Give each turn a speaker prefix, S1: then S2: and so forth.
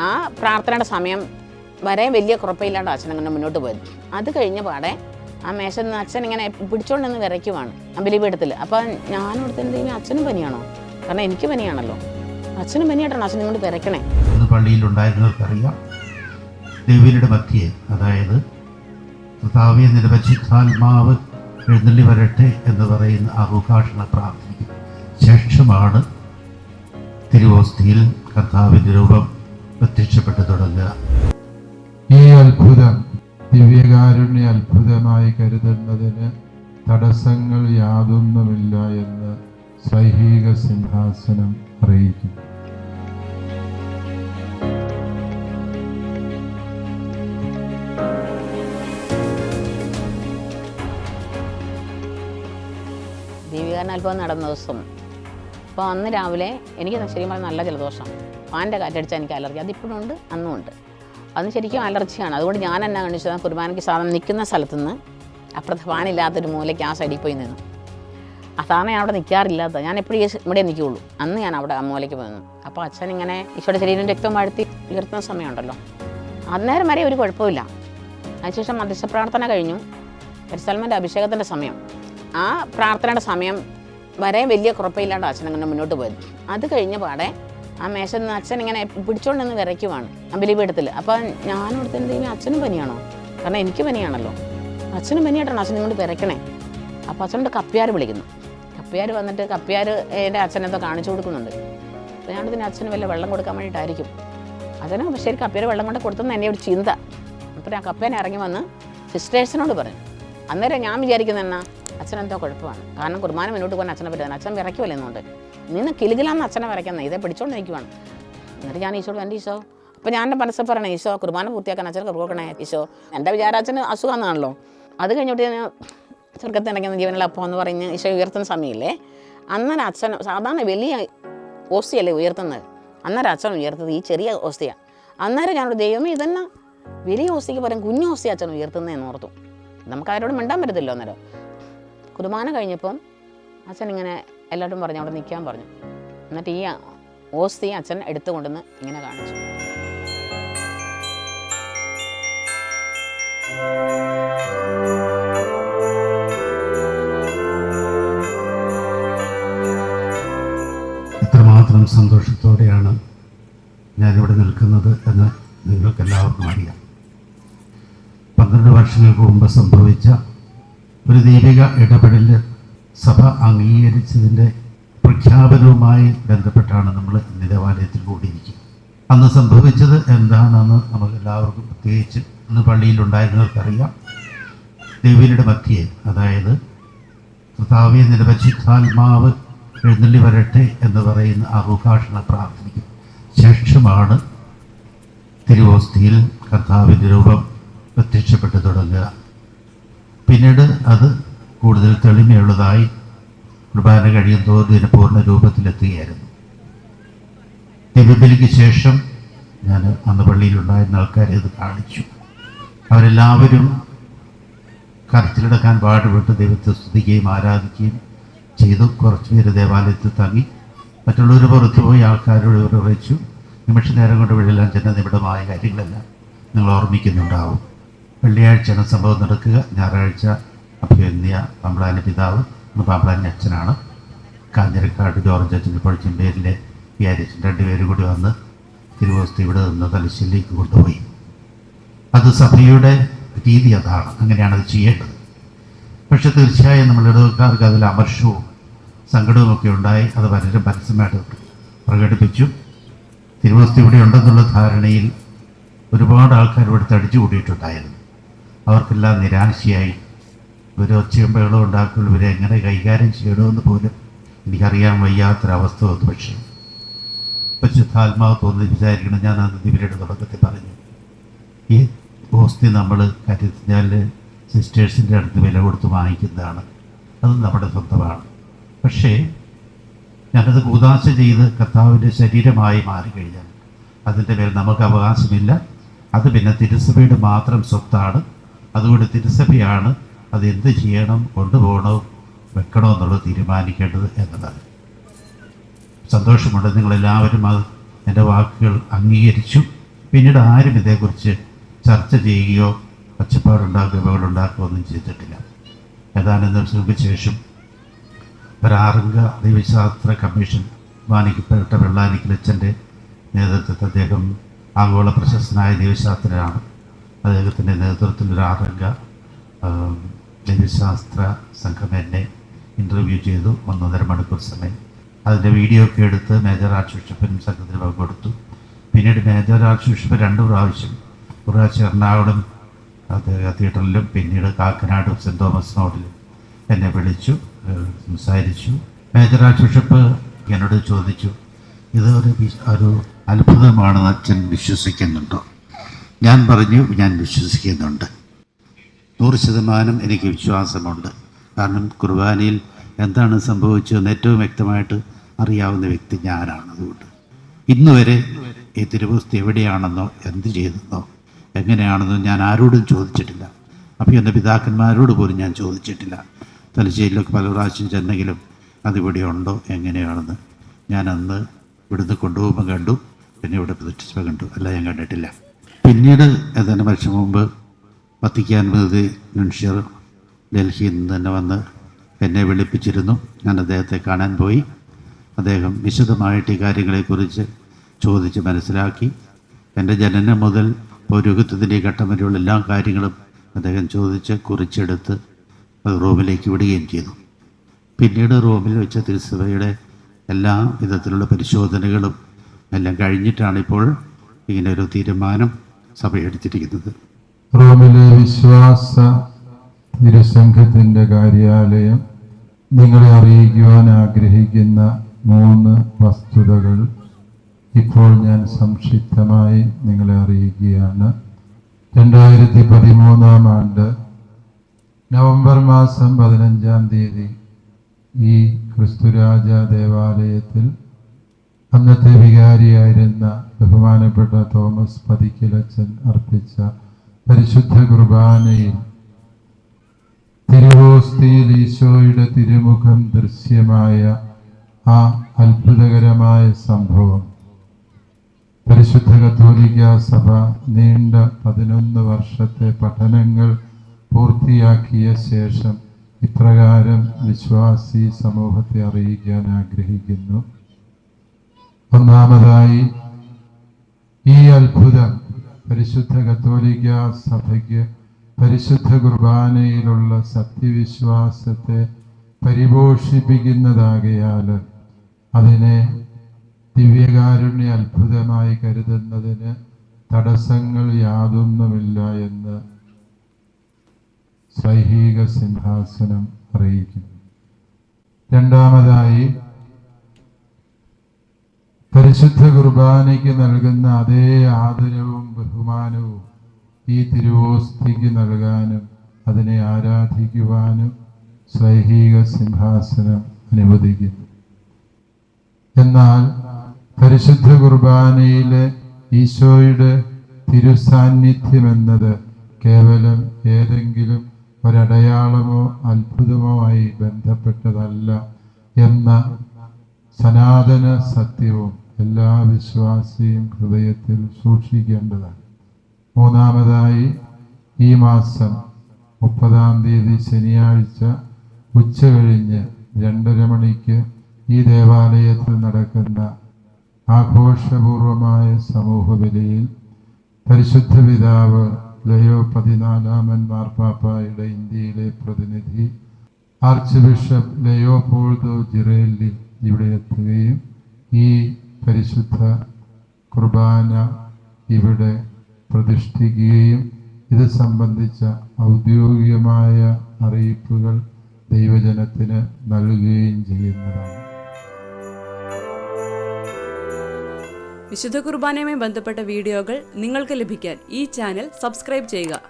S1: ആ പ്രാർത്ഥനയുടെ സമയം വരെ വലിയ കുഴപ്പമില്ലാണ്ട് അച്ഛൻ അങ്ങനെ മുന്നോട്ട് പോയത് അത് കഴിഞ്ഞ പാടെ ആ മേശ നിന്ന് അച്ഛൻ ഇങ്ങനെ പിടിച്ചോണ്ട് നിന്ന് വിറയ്ക്കുവാണ് അമ്പലിപീഠത്തിൽ അപ്പം ഞാനും ഇവിടുത്തെ എന്തെങ്കിലും അച്ഛനും പനിയാണോ? കാരണം എനിക്ക് പനിയാണല്ലോ. അച്ഛനും പനിയായിട്ടാണ് അച്ഛൻ ഇങ്ങോട്ട് വിറയ്ക്കണേ?
S2: പള്ളിയിലുണ്ടായിരുന്നവർക്കറിയാം ദേവിയുടെ മധ്യേ അതായത് കർത്താവെ നിരപരിശുദ്ധാത്മാവ് എഴുന്നള്ളി വരട്ടെ എന്ന് പറയുന്ന ആ ഉദ്ഘാടന പ്രാർത്ഥനയ്ക്ക് ശേഷമാണ് തിരുവോസ്തിയിൽ കർത്താവിന്റെ രൂപം പ്രത്യക്ഷപ്പെട്ടു തുടങ്ങുക
S3: ഈ അത്ഭുതം ദിവ്യകാരുണ്യ അത്ഭുതമായി കരുതുന്നതിന് തടസ്സങ്ങൾ യാതൊന്നുമില്ല എന്ന് സൈഹിക സിംഹാസനം അറിയിക്കുന്നു.
S1: അല്പം നടന്ന ദിവസം. അപ്പോൾ അന്ന് രാവിലെ എനിക്ക് ശരിക്കും പറഞ്ഞാൽ നല്ല ജലദോഷം. ഫാന്റെ കാറ്റടിച്ചാൽ എനിക്ക് അലർജി. അതിപ്പോഴും ഉണ്ട് അന്നും ഉണ്ട്. അന്ന് ശരിക്കും അലർജിയാണ്. അതുകൊണ്ട് ഞാൻ എന്നാ കാണിച്ചത്? കുർബാനയ്ക്ക് സാധനം നിൽക്കുന്ന സ്ഥലത്ത് നിന്ന് അപ്പുറത്ത് ഫാനില്ലാത്തൊരു മൂലയ്ക്ക് ആ സൈഡിൽ പോയി നിന്നു. ആ സാധനം ഞാൻ അവിടെ നിൽക്കാറില്ലാത്ത ഞാൻ എപ്പോഴും ഇവിടെ നിൽക്കുകയുള്ളൂ. അന്ന് ഞാൻ അവിടെ ആ മൂലയ്ക്ക് പോയി നിന്നു. അപ്പോൾ അച്ഛൻ ഇങ്ങനെ ഈശോയുടെ ശരീരം രക്തം വാഴ്ത്തി ഉയർത്തുന്ന സമയമുണ്ടല്ലോ. അന്നേരം വരെ ഒരു കുഴപ്പമില്ല. അതിനുശേഷം മധ്യസ്ഥ പ്രാർത്ഥന കഴിഞ്ഞു. പരിസ്ഥലമന്റെ അഭിഷേകത്തിന്റെ സമയം. ആ പ്രാർത്ഥനയുടെ സമയം വരെ വലിയ കുഴപ്പമില്ലാണ്ട് അച്ഛൻ അങ്ങനെ മുന്നോട്ട് പോയത്. അത് കഴിഞ്ഞ പാടെ ആ മേശ നിന്ന് അച്ഛൻ ഇങ്ങനെ പിടിച്ചോണ്ട് നിന്ന് വിറയ്ക്കുവാണ് അമ്പലിപീഠത്തിൽ അപ്പം ഞാനും ഇവിടുത്തെ എന്തെങ്കിലും അച്ഛനും പനിയാണോ? കാരണം എനിക്ക് പനിയാണല്ലോ. അച്ഛനും പനിയായിട്ടാണ് അച്ഛൻ ഇങ്ങോട്ട് വിറയ്ക്കണേ. അപ്പോൾ അച്ഛനോട് കപ്പ്യാർ വിളിക്കുന്നു. കപ്പ്യാർ വന്നിട്ട് കപ്പ്യാർ എന്റെ അച്ഛനെന്തോ കാണിച്ചു കൊടുക്കുന്നുണ്ട്. അപ്പോൾ ഞാൻ പിന്നെ അച്ഛന് വല്ല വെള്ളം കൊടുക്കാൻ വേണ്ടിയിട്ടായിരിക്കും. അച്ഛന് ശരി കപ്പ്യാർ വെള്ളം കൊണ്ട് കൊടുത്തെന്ന് എന്റെ ഒരു ചിന്ത. അപ്പോൾ ആ കപ്പേനെ ഇറങ്ങി വന്ന് സിസ്റ്റേഴ്സിനോട് പറഞ്ഞു അന്നേരം ഞാൻ വിചാരിക്കുന്നതെന്നാ അച്ഛനെന്തോ കുഴപ്പമാണ്. കാരണം കുർബാന മുന്നോട്ട് പോകാൻ അച്ഛനെ പറ്റുന്നത് അച്ഛൻ വിറയ്ക്കുമല്ലോ എന്നുകൊണ്ട് നിന്ന് കിലുകിലാന്ന് അച്ഛനെ വരയ്ക്കുന്നത് ഇതേ പിടിച്ചോണ്ട് നിൽക്കുവാണ് എന്നിട്ട് ഞാൻ ഈശോട് എന്റെ ഈശോ അപ്പോൾ ഞാൻ എന്റെ മനസ്സിൽ പറയണേ ഈശോ കുർബാന പൂർത്തിയാക്കാൻ അച്ഛനെ കൊടുക്കണേ ഈശോ. എന്റെ വിചാരാച്ചന് അസുഖമാണല്ലോ അത് കഴിഞ്ഞിട്ട് ഞാൻ സ്വർഗത്തിൽ ഇണങ്ങുന്ന ജീവനിൽ അപ്പം എന്ന് പറഞ്ഞ് ഈശോ ഉയർത്തുന്ന സമയമില്ലേ അന്നേരം അച്ഛൻ സാധാരണ വലിയ ഓസ്തിയല്ലേ ഉയർത്തുന്നത്? അന്നേരം അച്ഛൻ ഉയർത്തത് ഈ ചെറിയ ഓസ്തിയാണ് അന്നേരം ഞാനോട് ദൈവമേ ഇതെന്നാ വലിയ ഓസ്തിക്ക് പകരം കുഞ്ഞു ഓസ്തി അച്ഛൻ ഉയർത്തുന്നതെന്ന് ഓർത്തു. നമുക്ക് ആരോട് മിണ്ടാൻ പറ്റത്തില്ലോ അന്നേരം. കുർബാന കഴിഞ്ഞപ്പം അച്ഛൻ ഇങ്ങനെ എല്ലാവരും പറഞ്ഞു അവിടെ നിൽക്കാൻ പറഞ്ഞു. എന്നിട്ട് ഈ ഓസ്തി അച്ഛൻ എടുത്തു കൊണ്ടുവന്ന് ഇങ്ങനെ കാണിച്ചു.
S2: എത്രമാത്രം സന്തോഷത്തോടെയാണ് ഞാനിവിടെ നിൽക്കുന്നത് എന്ന് നിങ്ങൾക്ക് എല്ലാവർക്കും അറിയാം. പന്ത്രണ്ട് വർഷങ്ങൾക്ക് മുമ്പ് സംഭവിച്ച ഒരു ദീപിക ഇടപെടൽ സഭ അംഗീകരിച്ചതിന്റെ പ്രഖ്യാപനവുമായി ബന്ധപ്പെട്ടാണ് നമ്മൾ ഇന്ന് ദേവാലയത്തിൽ കൂടിയിരിക്കുന്നത്. അന്ന് സംഭവിച്ചത് എന്താണെന്ന് നമുക്ക് എല്ലാവർക്കും പ്രത്യേകിച്ച് ഇന്ന് പള്ളിയിലുണ്ടായിരുന്നവർക്കറിയാം ദേവിയുടെ മധ്യേ അതായത് കർത്താവെ നിരപരിശുദ്ധാത്മാവ് എഴുന്നള്ളി വരട്ടെ എന്ന് പറയുന്ന ആ ഉദ്ഘാടന പ്രാർത്ഥനയ്ക്ക് ശേഷമാണ് തിരുവോസ്തിയിൽ കർത്താവിന്റെ രൂപം പ്രത്യക്ഷപ്പെട്ടു തുടങ്ങുക. പിന്നീട് അത് കൂടുതൽ തെളിമയുള്ളതായി കുർബാന കഴിയും തോറും പൂർണ രൂപത്തിലെത്തുകയായിരുന്നു തിരുബലിക്ക് ശേഷം ഞാൻ അന്ന് പള്ളിയിലുണ്ടായിരുന്ന ആൾക്കാരെ ഇത് കാണിച്ചു. അവരെല്ലാവരും കരച്ചിലെടുക്കാൻ പാടുപെട്ട് ദൈവത്തെ സ്തുതിക്കുകയും ആരാധിക്കുകയും ചെയ്തു. കുറച്ച് പേര് ദേവാലയത്തിൽ തങ്ങി. മറ്റുള്ളവർ പുറത്തു പോയി ആൾക്കാരോട് ഇവർ വെച്ചു നിമിഷ നേരം കൊണ്ട് വെള്ളിലാൻ ചെന്ന നിമിടമായ കാര്യങ്ങളെല്ലാം നിങ്ങൾ ഓർമ്മിക്കുന്നുണ്ടാവും. വെള്ളിയാഴ്ചയാണ് സംഭവം നടക്കുക. ഞായറാഴ്ച അഭ്യന്യ പമ്പളാന്റെ പിതാവ് പാമ്പളാനി അച്ഛനാണ്. കാഞ്ഞിരക്കാട് ജോർജ് അച്ഛന്റെ പൊഴിച്ചും പേരിലെ ഈ അരിച്ചൻ രണ്ടുപേരും കൂടി വന്ന് തിരുവോസ്തി ഇവിടെ നിന്ന് തലശ്ശേരിയിലേക്ക് കൊണ്ടുപോയി. അത് സഭയുടെ രീതി അതാണ്. അങ്ങനെയാണ് അത് ചെയ്യേണ്ടത്. പക്ഷെ തീർച്ചയായും നമ്മൾ ഇടവക്കാർക്ക് അതിൽ അമർഷവും സങ്കടവും ഒക്കെ ഉണ്ടായി അത് പലരും പരസ്യമായിട്ട് പ്രകടിപ്പിച്ചു. തിരുവസ്തി ഇവിടെ ഉണ്ടെന്നുള്ള ധാരണയിൽ ഒരുപാട് ആൾക്കാർ ഇവിടെ തടിച്ചു കൂടിയിട്ടുണ്ടായിരുന്നു അവർക്കെല്ലാം നിരാശയായി ഇവർ ഒച്ചയും ബഹളം ഉണ്ടാക്കുമ്പോൾ ഇവരെ എങ്ങനെ കൈകാര്യം ചെയ്യണമെന്ന് പോലും എനിക്കറിയാൻ വയ്യാത്തൊരവസ്ഥ വന്നു. പക്ഷേ പരിശുദ്ധാത്മാവ് തോന്നി വിചാരിക്കണം. ഞാൻ അന്ന് ഇവരുടെ തുടക്കത്തിൽ പറഞ്ഞു. ഈ ഓസ്തി നമ്മൾ കരുതിഞ്ഞാൽ സിസ്റ്റേഴ്സിന്റെ അടുത്ത് വില കൊടുത്ത് വാങ്ങിക്കുന്നതാണ്. അത് നമ്മുടെ സ്വന്തമാണ്. പക്ഷേ ഞാനത് കൂതാശ ചെയ്ത് കർത്താവിന്റെ ശരീരമായി മാറിക്കഴിഞ്ഞാൽ അതിന്റെ മേൽ നമുക്ക് അവകാശമില്ല. അത് പിന്നെ തിരുസഭയുടെ മാത്രം സ്വത്താണ്. അതുകൊണ്ട് തിരുസഭയാണ് അത് എന്ത് ചെയ്യണം കൊണ്ടുപോകണോ വെക്കണോ എന്നുള്ളത് തീരുമാനിക്കേണ്ടത് എന്നതാണ് സന്തോഷമുണ്ട് നിങ്ങളെല്ലാവരും അത് എന്റെ വാക്കുകൾ അംഗീകരിച്ചു. പിന്നീട് ആരും ഇതേക്കുറിച്ച് ചർച്ച ചെയ്യുകയോ ഒച്ചപ്പാടുണ്ടാക്കുകയോ ബഹളുണ്ടാക്കുകയോ ഒന്നും ചെയ്തിട്ടില്ല. ഏതാനും ദിവസങ്ങൾക്ക് ശേഷം ഒരാറംഗ ദൈവശാസ്ത്ര കമ്മീഷൻ മാനിക്കപ്പെട്ട വെള്ളാനിക്കലച്ചന്റെ നേതൃത്വത്തിൽ അദ്ദേഹം ആഗോള പ്രശസ്തനായ ദൈവശാസ്ത്രനാണ് അദ്ദേഹത്തിന്റെ നേതൃത്വത്തിൽ ഒരു ആറംഗ ആ, ദൈവശാസ്ത്ര സംഘം എന്നെ ഇന്റർവ്യൂ ചെയ്തു ഒന്നൊന്നര മണിക്കൂർ സമയം. അതിന്റെ വീഡിയോ ഒക്കെ എടുത്ത് മേജർ ആർച്ച് ബിഷപ്പിനും സംഘത്തിന് പങ്കെടുത്തു പിന്നീട് മേജർ ആർച്ച് ബിഷപ്പ് രണ്ട് പ്രാവശ്യം പ്രാവശ്യം എറണാകുളം തിയേറ്ററിലും പിന്നീട് കാക്കനാട് സെന്റ് തോമസ് നോഡിലും എന്നെ വിളിച്ചു സംസാരിച്ചു. മേജർ ആർച്ച് ബിഷപ്പ് എന്നോട് ചോദിച്ചു ഇത് ഒരു ഒരു അത്ഭുതമാണെന്ന് അച്ഛൻ വിശ്വസിക്കുന്നുണ്ടോ? ഞാൻ പറഞ്ഞു ഞാൻ വിശ്വസിക്കുന്നുണ്ട്. നൂറ് ശതമാനം എനിക്ക് വിശ്വാസമുണ്ട്. കാരണം കുർബാനയിൽ എന്താണ് സംഭവിച്ചതെന്ന് ഏറ്റവും വ്യക്തമായിട്ട് അറിയാവുന്ന വ്യക്തി ഞാനാണ് അതുകൊണ്ട്. ഇന്നുവരെ ഈ തിരുവസ്തു എവിടെയാണെന്നോ എന്ത് ചെയ്തെന്നോ എങ്ങനെയാണെന്നോ ഞാൻ ആരോടും ചോദിച്ചിട്ടില്ല. അപ്പോൾ എന്റെ പിതാക്കന്മാരോട് പോലും ഞാൻ ചോദിച്ചിട്ടില്ല. തലശ്ശേരിയിലൊക്കെ പല പ്രാവശ്യം ചെന്നെങ്കിലും അതിവിടെ ഉണ്ടോ എങ്ങനെയാണെന്ന് ഞാൻ അന്ന് ഇവിടുന്ന് കൊണ്ടുപോകുമ്പോൾ കണ്ടു പിന്നെ ഇവിടെ പ്രതിഷ്ഠിച്ചപ്പോൾ കണ്ടു. അല്ല ഞാൻ കണ്ടിട്ടില്ല. പിന്നീട് ഏതാനും വർഷം മുമ്പ് വത്തിക്കാൻ പ്രതി മനുഷ്യർ ഡൽഹിയിൽ നിന്ന് തന്നെ വന്ന് എന്നെ വിളിപ്പിച്ചിരുന്നു. ഞാൻ അദ്ദേഹത്തെ കാണാൻ പോയി. അദ്ദേഹം വിശദമായിട്ട് ഈ കാര്യങ്ങളെക്കുറിച്ച് ചോദിച്ച് മനസ്സിലാക്കി. എന്റെ ജനനം മുതൽ പൗരോഹിത്യത്തിന്റെ ഘട്ടം വരെയുള്ള എല്ലാ കാര്യങ്ങളും അദ്ദേഹം ചോദിച്ച് കുറിച്ചെടുത്ത് അത് റോമിലേക്ക് വിടുകയും ചെയ്തു. പിന്നീട് റോമിൽ വെച്ച തിരുസഭയുടെ എല്ലാ വിധത്തിലുള്ള പരിശോധനകളും എല്ലാം കഴിഞ്ഞിട്ടാണിപ്പോൾ ഇങ്ങനെ ഒരു തീരുമാനം സഭ എടുത്തിരിക്കുന്നത്.
S3: റോമിലെ വിശ്വാസ തിരുസംഘത്തിന്റെ കാര്യാലയം നിങ്ങളെ അറിയിക്കുവാൻ ആഗ്രഹിക്കുന്ന മൂന്ന് വസ്തുതകൾ ഇപ്പോൾ ഞാൻ സംക്ഷിപ്തമായി നിങ്ങളെ അറിയിക്കുകയാണ്. രണ്ടായിരത്തി പതിമൂന്നാം ആണ്ട് നവംബർ മാസം പതിനഞ്ചാം തീയതി ഈ ക്രിസ്തുരാജ ദേവാലയത്തിൽ അന്നത്തെ വികാരിയായിരുന്ന ബഹുമാനപ്പെട്ട തോമസ് പതിക്കിലച്ചൻ അർപ്പിച്ച പരിശുദ്ധ കുർബാനയിൽ തിരുവോസ്തിയിൽ ഈശോയുടെ തിരുമുഖം ദൃശ്യമായ ആ അത്ഭുതകരമായ സംഭവം. പരിശുദ്ധ കത്തോലിക്ക സഭ നീണ്ട പതിനൊന്ന് വർഷത്തെ പഠനങ്ങൾ പൂർത്തിയാക്കിയ ശേഷം ഇപ്രകാരം വിശ്വാസി സമൂഹത്തെ അറിയിക്കാൻ ആഗ്രഹിക്കുന്നു. ഒന്നാമതായി ഈ അത്ഭുതം പരിശുദ്ധ കത്തോലിക്ക സഭയ്ക്ക് പരിശുദ്ധ കുർബാനയിലുള്ള സത്യവിശ്വാസത്തെ പരിപോഷിപ്പിക്കുന്നതാകയാൽ അതിനെ ദിവ്യകാരുണ്യ അത്ഭുതമായി കരുതുന്നതിന് തടസ്സങ്ങൾ യാതൊന്നുമില്ല എന്ന് സൈഹിക സിംഹാസനം അറിയിക്കുന്നു. രണ്ടാമതായി പരിശുദ്ധ കുർബാനയ്ക്ക് നൽകുന്ന അതേ ആദരവും ബഹുമാനവും ഈ തിരുവോസ്തിക്ക് നൽകാനും അതിനെ ആരാധിക്കുവാനും സ്വൈഹിക സിംഹാസനം അനുവദിക്കുന്നു. എന്നാൽ പരിശുദ്ധ കുർബാനയിലെ ഈശോയുടെ തിരുസാന്നിധ്യം എന്നത് കേവലം ഏതെങ്കിലും ഒരടയാളമോ അത്ഭുതമോ ആയി ബന്ധപ്പെട്ടതല്ല എന്ന സനാതന സത്യവും എല്ലാ വിശ്വാസിയും ഹൃദയത്തിൽ സൂക്ഷിക്കേണ്ടതാണ്. മൂന്നാമതായി ഈ മാസം മുപ്പതാം തീയതി ശനിയാഴ്ച ഉച്ച കഴിഞ്ഞ് രണ്ടര മണിക്ക് ഈ ദേവാലയത്തിൽ നടക്കുന്ന ആഘോഷപൂർവമായ സമൂഹ വിലയിൽ പരിശുദ്ധ പിതാവ് ലയോ പതിനാലാമൻ മാർപ്പാപ്പായുടെ ഇന്ത്യയിലെ പ്രതിനിധി archbishop Leopoldo Girelli ഇവിടെ എത്തുകയും ഈ പരിശുദ്ധ കുർബാന ഇവിടെ പ്രതിഷ്ഠിക്കുകയും ഇത് സംബന്ധിച്ച ഔദ്യോഗികമായ അറിയിപ്പുകൾ ദൈവജനത്തിന് നൽകുകയും ചെയ്യുന്നതാണ്.
S4: വിശുദ്ധ കുർബാനയുമായി ബന്ധപ്പെട്ട വീഡിയോകൾ നിങ്ങൾക്ക് ലഭിക്കാൻ ഈ ചാനൽ സബ്സ്ക്രൈബ് ചെയ്യുക.